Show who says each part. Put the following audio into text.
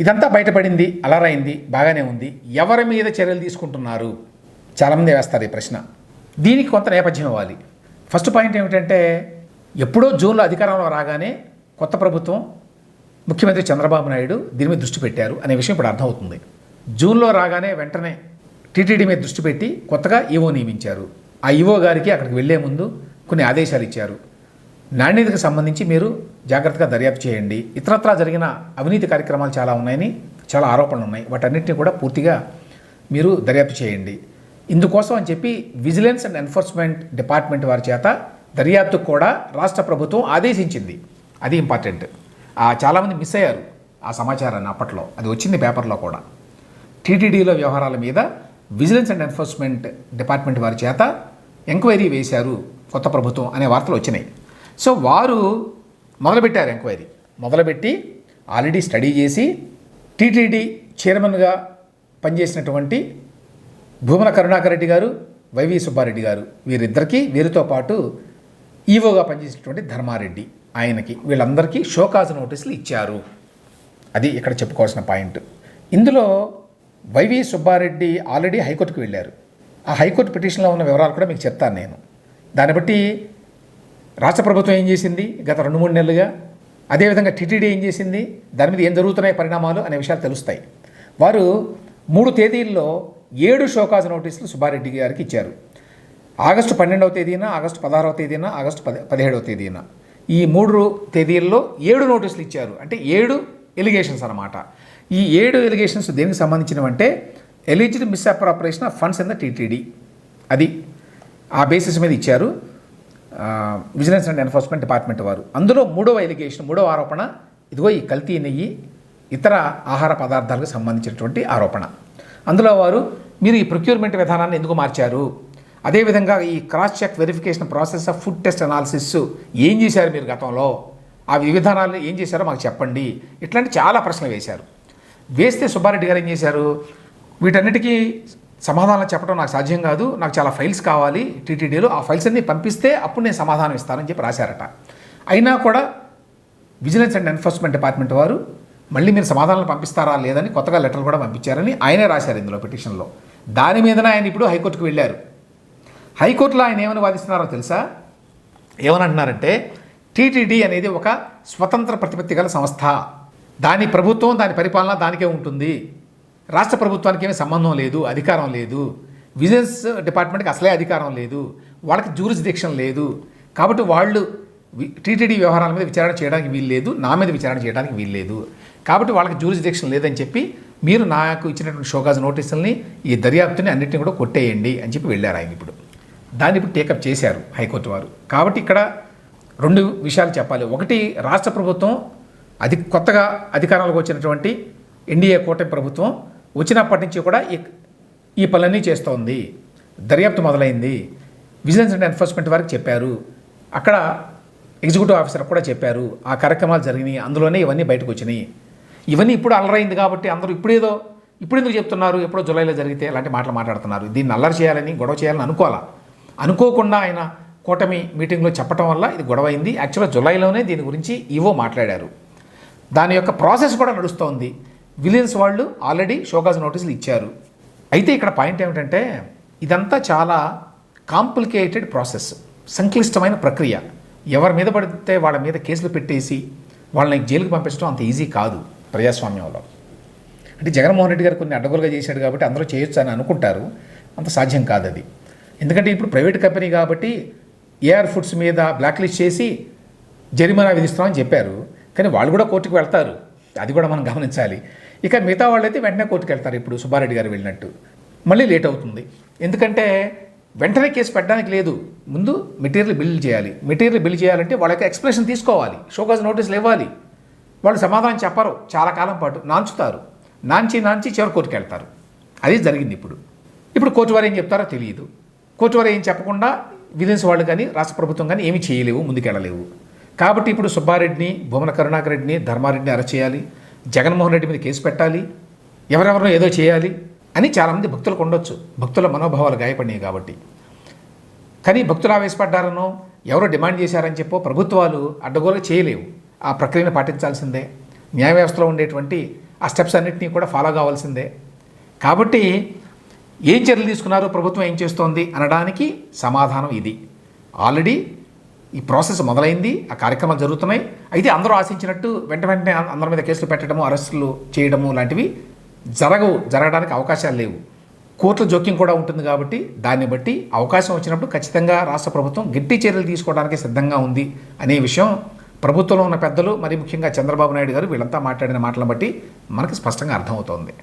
Speaker 1: ఇదంతా బయటపడింది అలరైంది బాగానే ఉంది. ఎవరి మీద చర్యలు తీసుకుంటున్నారు? చాలామంది వేస్తారు ఈ ప్రశ్న. దీనికి కొంత నేపథ్యం ఇవ్వాలి. ఫస్ట్ పాయింట్ ఏమిటంటే ఎప్పుడో జూన్లో అధికారంలో రాగానే కొత్త ప్రభుత్వం ముఖ్యమంత్రి చంద్రబాబు నాయుడు దీని మీద దృష్టి పెట్టారు అనే విషయం ఇప్పుడు అర్థమవుతుంది. జూన్లో రాగానే వెంటనే టీటీడీ మీద దృష్టి పెట్టి కొత్తగా ఈవో నియమించారు. ఆ ఈవో గారికి అక్కడికి వెళ్ళే ముందు కొన్ని ఆదేశాలు ఇచ్చారు. నాణ్యతకు సంబంధించి మీరు జాగ్రత్తగా దర్యాప్తు చేయండి. ఇతరత్రా జరిగిన అవినీతి కార్యక్రమాలు చాలా ఉన్నాయని చాలా ఆరోపణలు ఉన్నాయి. వాటన్నిటిని కూడా పూర్తిగా మీరు దర్యాప్తు చేయండి. ఇందుకోసం అని చెప్పి విజిలెన్స్ అండ్ ఎన్ఫోర్స్మెంట్ డిపార్ట్మెంట్ వారి చేత దర్యాప్తుకు కూడా రాష్ట్ర ప్రభుత్వం ఆదేశించింది. అది ఇంపార్టెంట్. చాలామంది మిస్ అయ్యారు ఆ సమాచారాన్ని అప్పట్లో. అది వచ్చింది పేపర్లో కూడా. టీటీడీలో వ్యవహారాల మీద విజిలెన్స్ అండ్ ఎన్ఫోర్స్మెంట్ డిపార్ట్మెంట్ వారి చేత ఎంక్వైరీ వేశారు కొత్త ప్రభుత్వం అనే వార్తలు వచ్చినాయి. సో వారు మొదలుపెట్టారు ఎంక్వైరీ. మొదలుపెట్టి ఆల్రెడీ స్టడీ చేసి టీటీడీ చైర్మన్గా పనిచేసినటువంటి భూమన కరుణాకర్ రెడ్డి గారు వైవి సుబ్బారెడ్డి గారు వీరిద్దరికీ వీరితో పాటు ఈవోగా పనిచేసినటువంటి ధర్మారెడ్డి ఆయనకి వీళ్ళందరికీ షోకాజ్ నోటీసులు ఇచ్చారు. అది ఇక్కడ చెప్పుకోవాల్సిన పాయింట్. ఇందులో వైవి సుబ్బారెడ్డి ఆల్రెడీ హైకోర్టుకు వెళ్ళారు. ఆ హైకోర్టు పిటిషన్లో ఉన్న వివరాలు కూడా మీకు చెప్తాను నేను. దాన్ని బట్టి రాష్ట్ర ప్రభుత్వం ఏం చేసింది? గత రెండు మూడు నెలలుగా అదేవిధంగా టీటీడీ ఏం చేసింది? దాని మీద ఏం జరుగుతున్నాయి పరిణామాలు అనే విషయాలు తెలుస్తాయి. వారు మూడు తేదీల్లో ఏడు షోకాజ్ నోటీసులు సుబ్బారెడ్డి గారికి ఇచ్చారు. ఆగస్టు పన్నెండవ తేదీన ఆగస్టు పదహారవ తేదీన ఆగస్టు పది పదిహేడవ తేదీన. ఈ మూడు తేదీల్లో ఏడు నోటీసులు ఇచ్చారు. అంటే ఏడు ఎలిగేషన్స్ అనమాట ఈ ఏడు ఎలిగేషన్స్ దేనికి సంబంధించినవంటే alleged misappropriation of funds in the TTD. అది ఆ బేసిస్ మీద ఇచ్చారు. విజిలెన్స్ అండ్ ఎన్ఫోర్స్మెంట్ డిపార్ట్మెంట్ వారు. అందులో మూడవ ఎలిగేషన్ మూడవ ఆరోపణ ఇదిగో ఈ కల్తీ నెయ్యి ఇతర ఆహార పదార్థాలకు సంబంధించినటువంటి ఆరోపణ. అందులో వారు మీరు ఈ ప్రొక్యూర్మెంట్ విధానాన్ని ఎందుకు మార్చారు? అదేవిధంగా ఈ cross check verification process of food test analysis ఏం చేశారు మీరు గతంలో? ఆ విధానాలు ఏం చేశారో మాకు చెప్పండి. ఇట్లాంటి చాలా ప్రశ్నలు వేశారు. వేస్తే సుబ్బారెడ్డి గారు ఏం చేశారు? వీటన్నిటికీ సమాధానం చెప్పడం నాకు సాధ్యం కాదు. నాకు చాలా ఫైల్స్ కావాలి టీటీడీలో. ఆ ఫైల్స్ అన్ని పంపిస్తే అప్పుడు నేను సమాధానం ఇస్తానని చెప్పి రాశారట. అయినా కూడా విజిలెన్స్ అండ్ ఎన్ఫోర్స్మెంట్ డిపార్ట్మెంట్ వారు మళ్ళీ మీరు సమాధానాలు పంపిస్తారా లేదని కొత్తగా లెటర్లు కూడా పంపించారని ఆయనే రాశారు ఇందులో పిటిషన్లో. దాని మీదనే ఆయన ఇప్పుడు హైకోర్టుకు వెళ్ళారు. హైకోర్టులో ఆయన ఏమని వాదిస్తున్నారో తెలుసా? ఏమని అంటున్నారంటే టీటీడీ అనేది ఒక స్వతంత్ర ప్రతిపత్తి గల సంస్థ. దాని ప్రభుత్వం దాని పరిపాలన దానికే ఉంటుంది. రాష్ట్ర ప్రభుత్వానికి ఏమీ సంబంధం లేదు అధికారం లేదు. విజిలెన్స్ డిపార్ట్మెంట్కి అసలే అధికారం లేదు. వాళ్ళకి జూరిస్డిక్షన్ లేదు. కాబట్టి వాళ్ళు టీటీడీ వ్యవహారాల మీద విచారణ చేయడానికి వీలు లేదు నా మీద విచారణ చేయడానికి వీలు లేదు. కాబట్టి వాళ్ళకి జూరిస్డిక్షన్ లేదని చెప్పి మీరు నాకు ఇచ్చినటువంటి షోకాజ్ నోటీసుల్ని ఈ దర్యాప్తుని అన్నింటిని కూడా కొట్టేయండి అని చెప్పి వెళ్ళారు ఆయన ఇప్పుడు. దాన్ని ఇప్పుడు టేకప్ చేశారు హైకోర్టు వారు. కాబట్టి ఇక్కడ రెండు విషయాలు చెప్పాలి. ఒకటి రాష్ట్ర ప్రభుత్వం అది కొత్తగా అధికారంలోకి వచ్చినటువంటి ఎన్డీఏ కూటమి ప్రభుత్వం వచ్చినప్పటి నుంచి కూడా ఈ ఈ పనులన్నీ చేస్తోంది. దర్యాప్తు మొదలైంది. విజిలెన్స్ అండ్ ఎన్ఫోర్స్మెంట్ వారికి చెప్పారు. అక్కడ ఎగ్జిక్యూటివ్ ఆఫీసర్ కూడా చెప్పారు. ఆ కార్యక్రమాలు జరిగినాయి. అందులోనే ఇవన్నీ బయటకు వచ్చినాయి. ఇవన్నీ ఇప్పుడు అల్లరైంది కాబట్టి అందరూ ఇప్పుడేదో ఇప్పుడు ఎందుకు చెప్తున్నారు? ఎప్పుడో జులైలో జరిగితే ఇలాంటి మాటలు మాట్లాడుతున్నారు. దీన్ని అల్లరి చేయాలని గొడవ చేయాలని అనుకోవాలా? అనుకోకుండా ఆయన కూటమి మీటింగ్లో చెప్పడం వల్ల ఇది గొడవ అయింది. యాక్చువల్గా జులైలోనే దీని గురించి ఈవో మాట్లాడారు. దాని యొక్క ప్రాసెస్ కూడా నడుస్తోంది. విలియన్స్ వాళ్ళు ఆల్రెడీ షోకాజ్ నోటీసులు ఇచ్చారు. అయితే ఇక్కడ పాయింట్ ఏమిటంటే ఇదంతా చాలా కాంప్లికేటెడ్ ప్రాసెస్ సంక్లిష్టమైన ప్రక్రియ. ఎవరి మీద పడితే వాళ్ళ మీద కేసులు పెట్టేసి వాళ్ళని జైలుకి పంపించడం అంత ఈజీ కాదు ప్రజాస్వామ్యంలో. అంటే జగన్మోహన్ రెడ్డి గారు కొన్ని అడ్డగోలుగా చేశాడు కాబట్టి అందరూ చేయొచ్చు అని అనుకుంటారు. అంత సాధ్యం కాదు అది. ఎందుకంటే ఇప్పుడు ప్రైవేట్ కంపెనీ కాబట్టి ఏఆర్ ఫుడ్స్ మీద బ్లాక్ లిస్ట్ చేసి జరిమానా విధిస్తామని చెప్పారు. కానీ వాళ్ళు కూడా కోర్టుకు వెళ్తారు. అది కూడా మనం గమనించాలి. ఇక మిగతా వాళ్ళైతే వెంటనే కోర్టుకు వెళ్తారు ఇప్పుడు సుబ్బారెడ్డి గారు వెళ్ళినట్టు. మళ్ళీ లేట్ అవుతుంది. ఎందుకంటే వెంటనే కేసు పెట్టడానికి లేదు. ముందు మెటీరియల్ బిల్ చేయాలి. మెటీరియల్ బిల్ చేయాలంటే వాళ్ళకి ఎక్స్ప్రెషన్ తీసుకోవాలి. షోకాజ్ నోటీసులు ఇవ్వాలి. వాళ్ళు సమాధానం చెప్పరు. చాలా కాలం పాటు నాంచుతారు. నాంచి నాంచి చివరి కోర్టుకు వెళ్తారు అది జరిగింది ఇప్పుడు. ఇప్పుడు కోర్టు వారు ఏం చెప్తారో తెలియదు. కోర్టు వారు ఏం చెప్పకుండా విజిలెన్స్ వాళ్ళు కానీ రాష్ట్ర ప్రభుత్వం కానీ ఏమీ చేయలేవు ముందుకెళ్ళలేవు. కాబట్టి ఇప్పుడు సుబ్బారెడ్డిని భూమన కరుణాకర్ రెడ్డిని ధర్మారెడ్డిని అరెస్ట్ చేయాలి. జగన్మోహన్ రెడ్డి మీద కేసు పెట్టాలి. ఎవరెవరినో ఏదో చేయాలి అని చాలామంది భక్తులకు ఉండొచ్చు భక్తుల మనోభావాలు గాయపడినాయి కాబట్టి. కానీ భక్తులు ఆవేశపడ్డారనో ఎవరో డిమాండ్ చేశారని చెప్పో ప్రభుత్వాలు అడ్డగోలు చేయలేవు. ఆ ప్రక్రియను పాటించాల్సిందే. న్యాయ వ్యవస్థలో ఉండేటువంటి ఆ స్టెప్స్ అన్నింటినీ కూడా ఫాలో కావాల్సిందే. కాబట్టి ఏం చర్యలు తీసుకున్నారు? ప్రభుత్వం ఏం చేస్తోంది? అనడానికి సమాధానం ఇది. ఆల్రెడీ ఈ ప్రాసెస్ మొదలైంది ఆ కార్యక్రమాలు జరుగుతున్నాయి. అయితే అందరూ ఆశించినట్టు వెంట వెంటనే అందరి మీద కేసులు పెట్టడము అరెస్టులు చేయడము లాంటివి జరగవు జరగడానికి అవకాశాలు లేవు. కోర్టుల జోక్యం కూడా ఉంటుంది కాబట్టి దాన్ని బట్టి అవకాశం వచ్చినప్పుడు ఖచ్చితంగా రాష్ట్ర ప్రభుత్వం గట్టి చర్యలు తీసుకోవడానికి సిద్ధంగా ఉంది అనే విషయం ప్రభుత్వంలో ఉన్న పెద్దలు మరి ముఖ్యంగా చంద్రబాబు నాయుడు గారు వీళ్ళంతా మాట్లాడిన మాటలను బట్టి మనకు స్పష్టంగా అర్థమవుతోంది.